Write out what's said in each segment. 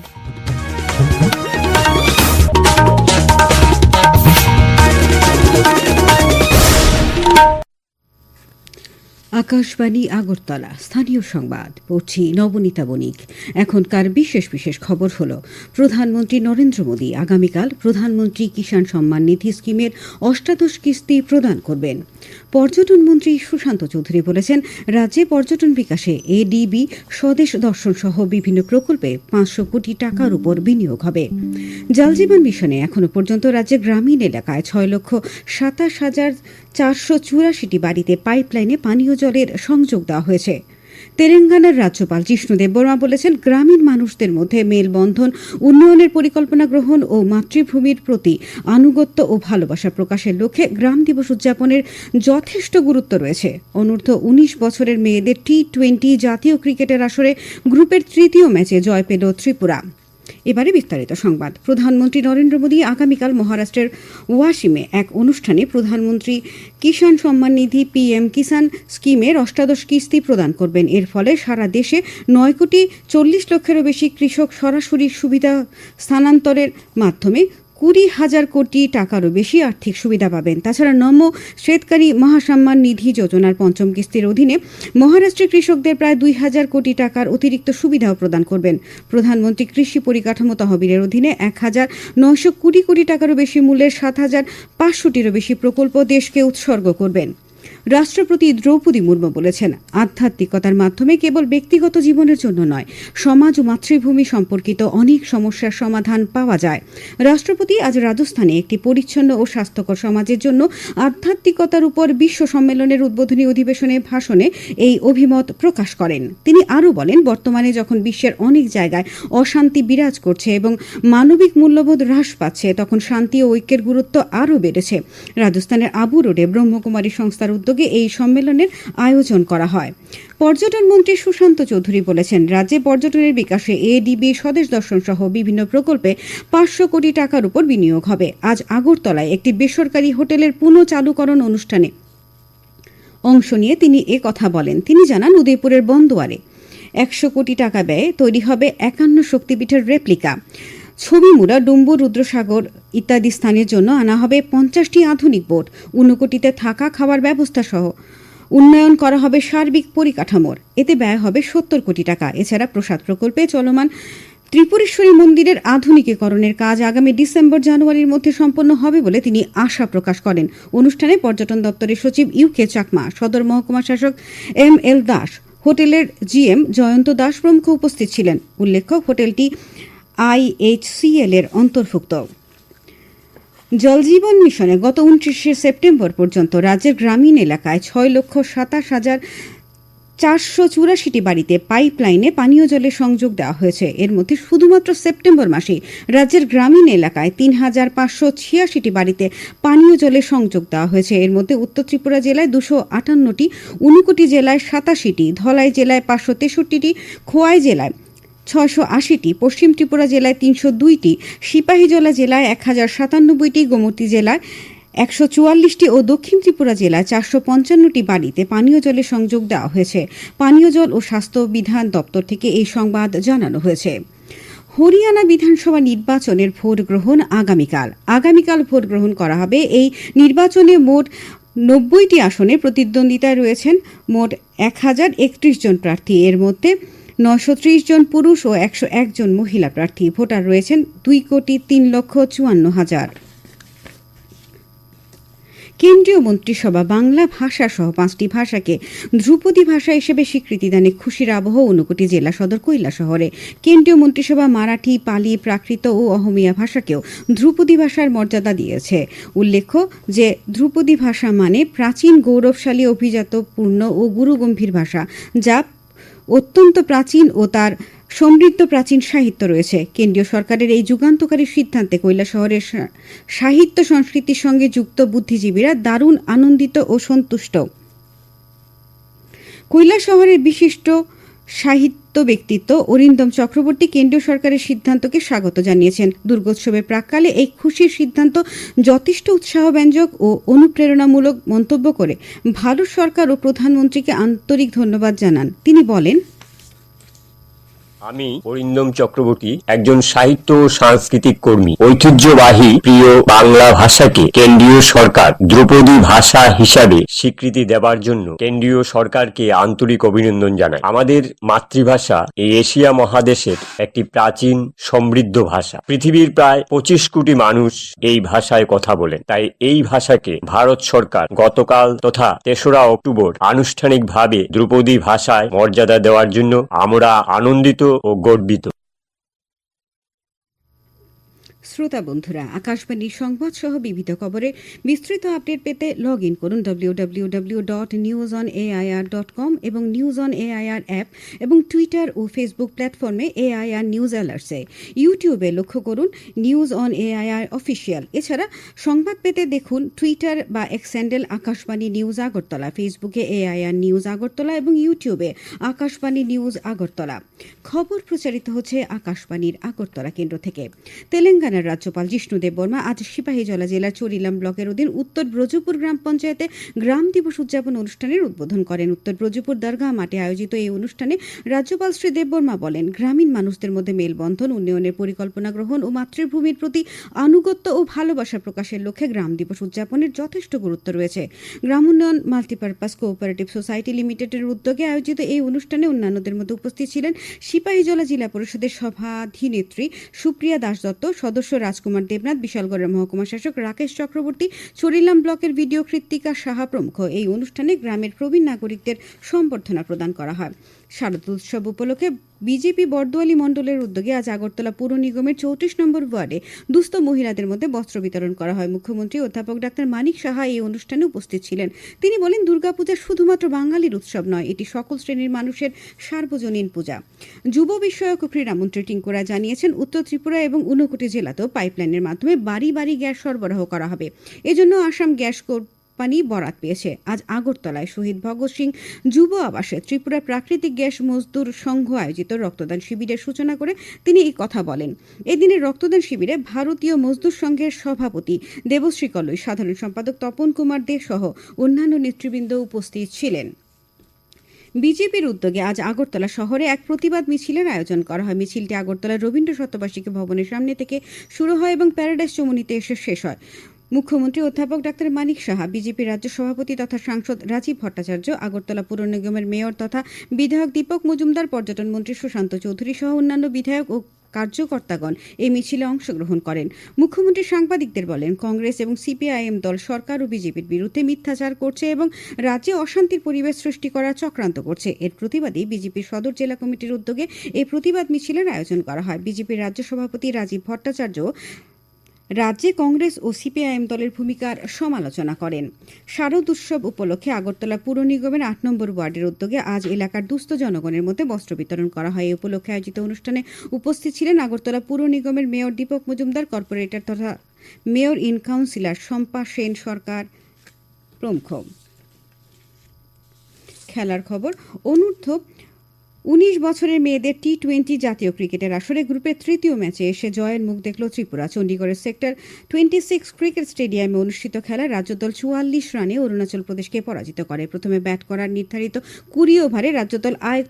Thank you. Akashvani Agartala. স্থানীয় সংবাদ, পড়ছি নবনীতা বণিক। এখনকার বিশেষ বিশেষ খবর হল, প্রধানমন্ত্রী নরেন্দ্র মোদী আগামীকাল প্রধানমন্ত্রী কিষাণ সম্মান নিধি স্কিমের অষ্টাদশ কিস্তি প্রদান করবেন। পর্যটন মন্ত্রী সুশান্ত চৌধুরী বলেছেন, রাজ্যে পর্যটন বিকাশে এডিবি, স্বদেশ দর্শন সহ বিভিন্ন প্রকল্পে পাঁচশো কোটি টাকার উপর বিনিয়োগ হবে। জলজীবন মিশনে এখনও পর্যন্ত রাজ্যে গ্রামীণ এলাকায় ছয় লক্ষ সাতাশ হাজার চারশো চুরাশিটি বাড়িতে পাইপলাইনে পানীয় জলের সংযোগ দেওয়া হয়েছে। তেলেঙ্গানার রাজ্যপাল জিষ্ণুদেব বর্মা বলেছেন, গ্রামীণ মানুষদের মধ্যে মেলবন্ধন, উন্নয়নের পরিকল্পনা গ্রহণ ও মাতৃভূমির প্রতি আনুগত্য ও ভালোবাসা প্রকাশের লক্ষ্যে গ্রাম দিবস উদযাপনের যথেষ্ট গুরুত্ব রয়েছে। অনূর্ধ্ব উনিশ বছরের মেয়েদের টি টোয়েন্টি জাতীয় ক্রিকেটের আসরে গ্রুপের তৃতীয় ম্যাচে জয় পেল ত্রিপুরা। এবারে বিস্তারিত সংবাদ। প্রধানমন্ত্রী নরেন্দ্র মোদী আগামীকাল মহারাষ্ট্রের ওয়াসিমে এক অনুষ্ঠানে প্রধানমন্ত্রী কিষাণ সম্মান নিধি পিএম কিষাণ স্কিমের অষ্টাদশ কিস্তি প্রদান করবেন। এর ফলে সারা দেশে নয় কোটি চল্লিশ লক্ষেরও বেশি কৃষক সরাসরি সুবিধা স্থানান্তরের মাধ্যমে কুড়ি হাজার কোটি টাকারও বেশি আর্থিক সুবিধা পাবেন। তাছাড়া নম্য শ্বেতকারী মহাসম্মান নিধি যোজনার পঞ্চম কিস্তির অধীনে মহারাষ্ট্রের কৃষকদের প্রায় দুই হাজার কোটি টাকার অতিরিক্ত সুবিধাও প্রদান করবেন। প্রধানমন্ত্রী কৃষি পরিকাঠামো তহবিলের অধীনে এক হাজার নয়শো কুড়ি কোটি টাকারও বেশি মূল্যের সাত হাজার পাঁচশোটিরও বেশি প্রকল্প দেশকে উৎসর্গ করবেন। রাষ্ট্রপতি দ্রৌপদী মুর্মু বলেছেন, আধ্যাত্মিকতার মাধ্যমে কেবল ব্যক্তিগত জীবনের জন্য নয়, সমাজ ও মাতৃভূমি সম্পর্কিত অনেক সমস্যার সমাধান পাওয়া যায়। রাষ্ট্রপতি আজ রাজস্থানে একটি পরিচ্ছন্ন ও স্বাস্থ্যকর সমাজের জন্য আধ্যাত্মিকতার উপর বিশ্ব সম্মেলনের উদ্বোধনী অধিবেশনে ভাষণে এই অভিমত প্রকাশ করেন। তিনি আরও বলেন, বর্তমানে যখন বিশ্বের অনেক জায়গায় অশান্তি বিরাজ করছে এবং মানবিক মূল্যবোধ হ্রাস পাচ্ছে, তখন শান্তি ও ঐক্যের গুরুত্ব আরও বেড়েছে। রাজস্থানের আবু রোডে ব্রহ্মকুমারী সংস্থার উদ্যোগে এই সম্মেলনের আয়োজন করা হয়। পর্যটন মন্ত্রী সুশান্ত চৌধুরী বলেছেন, রাজ্যে পর্যটনের বিকাশে এডিবি স্বদেশ দর্শন সহ বিভিন্ন প্রকল্পে পাঁচশো কোটি টাকার উপর বিনিয়োগ হবে। আজ আগরতলায় একটি বেসরকারি হোটেলের পুনঃচালুকরণ অনুষ্ঠানে অংশ নিয়ে তিনি এ কথা বলেন। তিনি জানান, উদয়পুরের বন্দোয়ারে একশো কোটি টাকা ব্যয়ে তৈরি হবে একান্ন শক্তিপীঠের রেপ্লিকা। ছবি মুড়া ডুম্বু, রুদ্রসাগর ইত্যাদি স্থানের জন্য আনা হবে পঞ্চাশটি আধুনিক বোট ঊনকোটিতে থাকা খাওয়ার ব্যবস্থা সহ। উন্নয়ন করা হবে সার্বিক পরিকাঠামোর, এতে ব্যয় হবে সত্তর কোটি টাকা। এছাড়া প্রসাদ প্রকল্পে চলমান ত্রিপুরেশ্বরী মন্দিরের আধুনিকীকরণের কাজ আগামী ডিসেম্বর, জানুয়ারির মধ্যে সম্পন্ন হবে বলে তিনি আশা প্রকাশ করেন। অনুষ্ঠানে পর্যটন দপ্তরের সচিব ইউকে চাকমা, সদর মহকুমা শাসক এম এল দাস, হোটেলের জিএম জয়ন্ত দাস প্রমুখ উপস্থিত ছিলেন। উল্লেখ্য, হোটেলটি আইএইচসিএল এর অন্তর্ভুক্ত। জলজীবন মিশনে গত উনত্রিশে সেপ্টেম্বর পর্যন্ত রাজ্যের গ্রামীণ এলাকায় ছয় লক্ষ সাতাশ হাজার চারশো চুরাশিটি বাড়িতে পাইপলাইনে পানীয় জলের সংযোগ দেওয়া হয়েছে। এর মধ্যে শুধুমাত্র সেপ্টেম্বর মাসে রাজ্যের গ্রামীণ এলাকায় তিন হাজার পাঁচশো ছিয়াশিটি বাড়িতে পানীয় জলের সংযোগ দেওয়া হয়েছে। এর মধ্যে উত্তর ত্রিপুরা জেলায় দুশো আটান্নটি, উনকোটি জেলায় সাতাশিটি, ধলাই জেলায় পাঁচশো তেষট্টিটি, খোয়াই জেলায় ছশো আশিটি, পশ্চিম ত্রিপুরা জেলায় তিনশো দুইটি, সিপাহীজলা জেলায় এক হাজার সাতানব্বইটি, গোমতী জেলায় একশো চুয়াল্লিশটি ও দক্ষিণ ত্রিপুরা জেলায় চারশো পঞ্চান্নটি বাড়িতে পানীয় জলের সংযোগ দেওয়া হয়েছে। পানীয় জল ও স্বাস্থ্য বিধান দপ্তর থেকে এই সংবাদ জানানো হয়েছে। হরিয়ানা বিধানসভা নির্বাচনের ভোট গ্রহণ আগামীকাল। আগামীকাল ভোট গ্রহণ করা হবে। এই নির্বাচনে মোট নব্বইটি আসনে প্রতিদ্বন্দ্বিতায় রয়েছেন মোট এক হাজার একত্রিশ জন প্রার্থী। এর মধ্যে নশো ত্রিশ জন পুরুষ ও একশো একজন মহিলা প্রার্থী। ভোটার রয়েছেন দুই কোটি তিন লক্ষ চুয়ান্ন হাজার। কেন্দ্রীয় মন্ত্রিসভা বাংলা ভাষা সহ পাঁচটি ভাষাকে ধ্রুপদী ভাষা হিসেবে স্বীকৃতিদানে খুশির আবহ ঊনকোটি জেলা সদর কৈলা শহরে। কেন্দ্রীয় মন্ত্রিসভা মারাঠি, পালি, প্রাকৃত ও অহমিয়া ভাষাকেও ধ্রুপদী ভাষার মর্যাদা দিয়েছে। উল্লেখ্য যে, ধ্রুপদী ভাষা মানে প্রাচীন গৌরবশালী, অভিজাতপূর্ণ ও গুরুগম্ভীর ভাষা, যা অত্যন্ত প্রাচীন ও তার সমৃদ্ধ প্রাচীন সাহিত্য রয়েছে। কেন্দ্রীয় সরকারের এই যুগান্তকারী সিদ্ধান্তে কৈলা শহরের সাহিত্য সংস্কৃতির সঙ্গে যুক্ত বুদ্ধিজীবীরা দারুণ আনন্দিত ও সন্তুষ্ট। কৈলা শহরের বিশিষ্ট সাহিত্য ব্যক্তিত্ব অরিন্দম চক্রবর্তী কেন্দ্রীয় সরকারের সিদ্ধান্তকে স্বাগত জানিয়েছেন। দুর্গোৎসবের প্রাককালে এই খুশির সিদ্ধান্ত যথেষ্ট উৎসাহব্যঞ্জক ও অনুপ্রেরণামূলক মন্তব্য করে ভারত সরকার ও প্রধানমন্ত্রীকে আন্তরিক ধন্যবাদ জানান। তিনি বলেন আমি অরিন্দম চক্রবর্তী, একজন সাহিত্য ও সাংস্কৃতিক কর্মী। ঐতিহ্যবাহী প্রিয় বাংলা ভাষাকে কেন্দ্রীয় সরকার ধ্রুপদী ভাষা হিসাবে স্বীকৃতি দেবার জন্য কেন্দ্রীয় সরকারকে আন্তরিক অভিনন্দন জানাই। আমাদের মাতৃভাষা এই এশিয়া মহাদেশের একটি প্রাচীন সমৃদ্ধ ভাষা। পৃথিবীর প্রায় পঁচিশ কোটি মানুষ এই ভাষায় কথা বলেন। তাই এই ভাষাকে ভারত সরকার গতকাল তথা তেসরা অক্টোবর আনুষ্ঠানিকভাবে ধ্রুপদী ভাষায় মর্যাদা দেওয়ার জন্য আমরা আনন্দিত ও গর্বিত। শ্রোতা বন্ধুরা আকাশবাণীর সংবাদ সহ বিবিধ খবরে বিস্তৃত আপডেট পেতে লগ ইন করুন ডব্লিউডব্লিউডব্লিউ dot news on AIR dot com এবং নিউজ অন এআইআর অ্যাপ এবং টুইটার ও ফেসবুক প্ল্যাটফর্মে এআইআর নিউজ অ্যালার্টসে ইউটিউবে লক্ষ্য করুন নিউজ অন এআইআর অফিসিয়াল এছাড়া সংবাদ পেতে দেখুন টুইটার বা এক্স আকাশবাণী নিউজ আগরতলা ফেসবুকে এআইআর নিউজ আগরতলা এবং ইউটিউবে আকাশবাণী নিউজ আগরতলা। খবর প্রচারিত হচ্ছে আকাশবাণীর আগরতলা কেন্দ্র থেকে। তেলেঙ্গানার রাজ্যপাল জিষ্ণুদেব বর্মা আজ সিপাহীজলা জেলার চরিলাম ব্লকের অধীন উত্তর ব্রজপুর গ্রাম পঞ্চায়েতে গ্রাম দিবস উদযাপন অনুষ্ঠানের উদ্বোধন করেন। উত্তর ব্রজপুর দরগাহ মাঠে আয়োজিত এই অনুষ্ঠানে রাজ্যপাল শ্রী দেববর্মা বলেন, গ্রামীণ মানুষদের মধ্যে মেলবন্ধন, উন্নয়নের পরিকল্পনা গ্রহণ ও মাতৃভূমির প্রতি আনুগত্য ও ভালোবাসা প্রকাশের লক্ষ্যে গ্রাম দিবস উদযাপনের যথেষ্ট গুরুত্ব রয়েছে। গ্রাম উন্নয়ন, মাল্টিপারপাস কোঅপারেটিভ সোসাইটি লিমিটেডের উদ্যোগে আয়োজিত এই অনুষ্ঠানে অন্যান্যদের মধ্যে উপস্থিত ছিলেন সিপাহীজলা জেলা পরিষদের সভাধিনেত্রী সুপ্রিয়া দাস দত্ত সদস্য রাজকুমার দেবনাথ, বিশালগড়ের মহকুমা শাসক রাকেশ চক্রবর্তী চরিলাম ব্লকের ভিডিও কৃত্তিকা সাহা প্রমুখ। এই অনুষ্ঠানে গ্রামের প্রবীণ নাগরিকদের সম্বর্ধনা প্রদান করা হয়। শারদ উৎসব উপলক্ষে বিজেপি বর্দোয়ালি মণ্ডলের উদ্যোগে আজ আগরতলা পুর নিগমের চৌত্রিশ নম্বর ওয়ার্ডে দুস্থ মহিলাদের মধ্যে বস্ত্র বিতরণ করা হয়। মুখ্যমন্ত্রী অধ্যাপক ডাক্তার মানিক সাহা এই অনুষ্ঠানে উপস্থিত ছিলেন। তিনি বলেন, দুর্গাপূজা শুধুমাত্র বাঙালির উৎসব নয়, এটি সকল শ্রেণির মানুষের সার্বজনীন পূজা। যুব বিষয়ক ক্রীড়ামন্ত্রী টিঙ্কুরা জানিয়েছেন, উত্তর ত্রিপুরা এবং ঊনকোটি জেলাতেও পাইপলাইনের মাধ্যমে বাড়ি বাড়ি গ্যাস সরবরাহ করা হবে। এজন্য আসাম গ্যাস কোম্পানি বরাত পেয়েছে। আজ আগরতলায় শহীদ ভগৎ সিং যুব আবাসে ত্রিপুরা প্রাকৃতিক গ্যাস মজদুর সংঘ আয়োজিত রক্তদান শিবিরের সূচনা করে তিনি এই কথা বলেন। এদিনের রক্তদান শিবিরে ভারতীয় মজদুর সংঘের সভাপতি দেবশ্রী কলই সাধারণ সম্পাদক তপন কুমার দে সহ অন্যান্য নেতৃবৃন্দ উপস্থিত ছিলেন। বিজেপির উদ্যোগে আজ আগরতলা শহরে এক প্রতিবাদ মিছিলের আয়োজন করা হয়। মিছিলটি আগরতলার রবীন্দ্র শতবার্ষিকী ভবনের সামনে থেকে শুরু হয় এবং প্যারাডাইস চমুনিতে এসে শেষ হয়। মুখ্যমন্ত্রী অধ্যাপক ডাক্তার মানিক সাহা, বিজেপি রাজ্য সভাপতি তথা সাংসদ রাজীব ভট্টাচার্য, আগরতলা পুর নিগমের মেয়র তথা বিধায়ক দীপক মজুমদার, পর্যটন মন্ত্রী সুশান্ত চৌধুরী সহ অন্যান্য বিধায়ক ও কার্যকর্তাগণ এই মিছিলে অংশগ্রহণ করেন। মুখ্যমন্ত্রী সাংবাদিকদের বলেন, কংগ্রেস এবং সিপিআইএম দল সরকার ও বিজেপির বিরুদ্ধে মিথ্যাচার করছে এবং রাজ্যে অশান্তির পরিবেশ সৃষ্টি করার চক্রান্ত করছে। এর প্রতিবাদে বিজেপির সদর জেলা কমিটির উদ্যোগে এই প্রতিবাদ মিছিলের আয়োজন করা হয়। বিজেপির রাজ্য সভাপতি রাজীব ভট্টাচার্য রাজ্যে কংগ্রেস ও সিপিআইএম দলের ভূমিকার সমালোচনা করেন। শারদ উৎসব উপলক্ষে আগরতলা পুর নিগমের আট নম্বর ওয়ার্ডের উদ্যোগে আজ এলাকার দুস্থ জনগণের মধ্যে বস্ত্র বিতরণ করা হয়। এই উপলক্ষে আয়োজিত অনুষ্ঠানে উপস্থিত ছিলেন আগরতলা পুর নিগমের মেয়র দীপক মজুমদার, কর্পোরেটর তথা mayor in councillor Shampa Sen Sarkar প্রমুখ। খেলার খবর, অনূর্ধ্ব উনিশ বছরের মেয়েদের টি টোয়েন্টি জাতীয় ক্রিকেটের আসরে গ্রুপের তৃতীয় ম্যাচে এসে জয়ের মুখ দেখল ত্রিপুরা। চণ্ডীগড়ের সেক্টর টোয়েন্টি সিক্স ক্রিকেট স্টেডিয়ামে অনুষ্ঠিত খেলায় রাজ্যদল চুয়াল্লিশ রানে অরুণাচল প্রদেশকে পরাজিত করে। প্রথমে ব্যাট করার নির্ধারিত কুড়ি ওভারে রাজ্যদল আট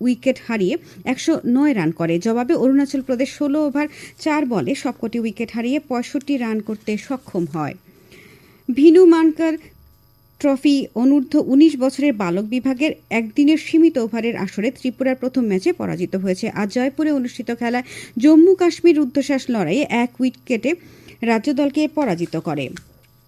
উইকেট হারিয়ে একশো নয় রান করে। জবাবে অরুণাচল প্রদেশ ষোলো ওভার, চার বলে সবকটি উইকেট হারিয়ে পঁয়ষট্টি রান করতে সক্ষম হয়। ভিনু মানকার ট্রফি অনূর্ধ্ব উনিশ বছরের বালক বিভাগের একদিনের সীমিত ওভারের আসরে ত্রিপুরার প্রথম ম্যাচে পরাজিত হয়েছে। আজ জয়পুরে অনুষ্ঠিত খেলায় জম্মু কাশ্মীর রুদ্ধশ্বাস লড়াইয়ে এক উইকেটে রাজ্য দলকে পরাজিত করে।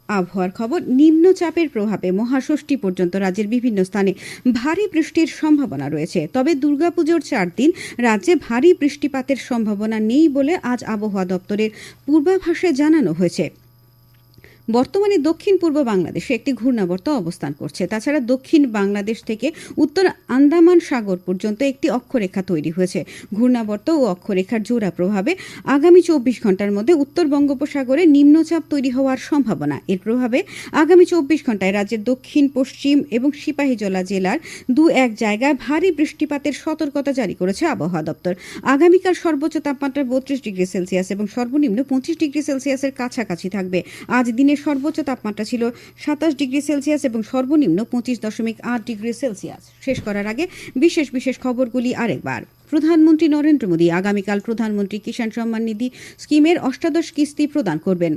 আবহাওয়ার খবর, নিম্নচাপের প্রভাবে মহাষষ্ঠী পর্যন্ত রাজ্যের বিভিন্ন স্থানে ভারী বৃষ্টির সম্ভাবনা রয়েছে। তবে দুর্গাপুজোর চার দিন রাজ্যে ভারী বৃষ্টিপাতের সম্ভাবনা নেই বলে আজ আবহাওয়া দপ্তরের পূর্বাভাসে জানানো হয়েছে। বর্তমানে দক্ষিণ পূর্ব বাংলাদেশে একটি ঘূর্ণাবর্ত অবস্থান করছে। তাছাড়া দক্ষিণ বাংলাদেশ থেকে উত্তর আন্দামান সাগর পর্যন্ত একটি অক্ষরেখা তৈরি হয়েছে। ঘূর্ণাবর্ত ও অক্ষরেখার জোড়া প্রভাবে আগামী চব্বিশ ঘণ্টার মধ্যে উত্তর বঙ্গোপসাগরে নিম্নচাপ তৈরি হওয়ার সম্ভাবনা। এর প্রভাবে আগামী চব্বিশ ঘন্টায় রাজ্যের দক্ষিণ, পশ্চিম এবং সিপাহীজলা জেলার দু এক জায়গায় ভারী বৃষ্টিপাতের সতর্কতা জারি করেছে আবহাওয়া দপ্তর। আগামীকাল সর্বোচ্চ তাপমাত্রা বত্রিশ ডিগ্রি সেলসিয়াস এবং সর্বনিম্ন পঁচিশ ডিগ্রি সেলসিয়াসের কাছাকাছি থাকবে। আজ দিনের সর্বোচ্চ তাপমাত্রা ছিল সাতাশ ডিগ্রি সেলসিয়াস এবং সর্বনিম্ন পঁচিশ দশমিক আট ডিগ্রি সেলসিয়াস। শেষ করার আগে বিশেষ বিশেষ খবরগুলি আরেকবার। প্রধানমন্ত্রী নরেন্দ্র মোদী আগামীকাল প্রধানমন্ত্রী কিষাণ সম্মান নিধি স্কিমের অষ্টাদশ কিস্তি প্রদান করবেন।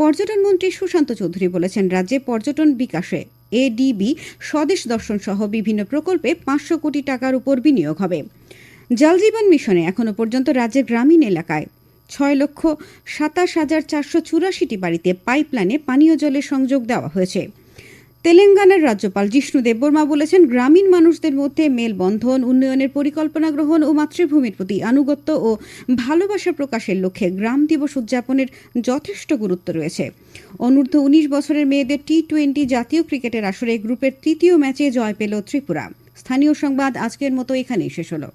পর্যটন মন্ত্রী সুশান্ত চৌধুরী বলেছেন, রাজ্যে পর্যটন বিকাশে এডিবি স্বদেশ দর্শন সহ বিভিন্ন প্রকল্পে পাঁচশো কোটি টাকার উপর বিনিয়োগ হবে। জল জীবন মিশনে এখনও পর্যন্ত রাজ্যের গ্রামীণ এলাকায় ছয় লক্ষ সাতাশ হাজার চারশো চুরাশিটি বাড়িতে পাইপলাইনে পানীয় জলের সংযোগ দেওয়া হয়েছে। তেলেঙ্গানার রাজ্যপাল জিষ্ণু দেববর্মা বলেছেন, গ্রামীণ মানুষদের মধ্যে মেলবন্ধন, উন্নয়নের পরিকল্পনা গ্রহণ ও মাতৃভূমির প্রতি আনুগত্য ও ভালোবাসা প্রকাশের লক্ষ্যে গ্রাম দিবস উদযাপনের যথেষ্ট গুরুত্ব রয়েছে। অনূর্ধ্ব উনিশ বছরের মেয়েদের টি টোয়েন্টি জাতীয় ক্রিকেটের আসরে গ্রুপের তৃতীয় ম্যাচে জয় পেল ত্রিপুরা। স্থানীয় সংবাদ আজকের মতো এখানেই শেষ হলো।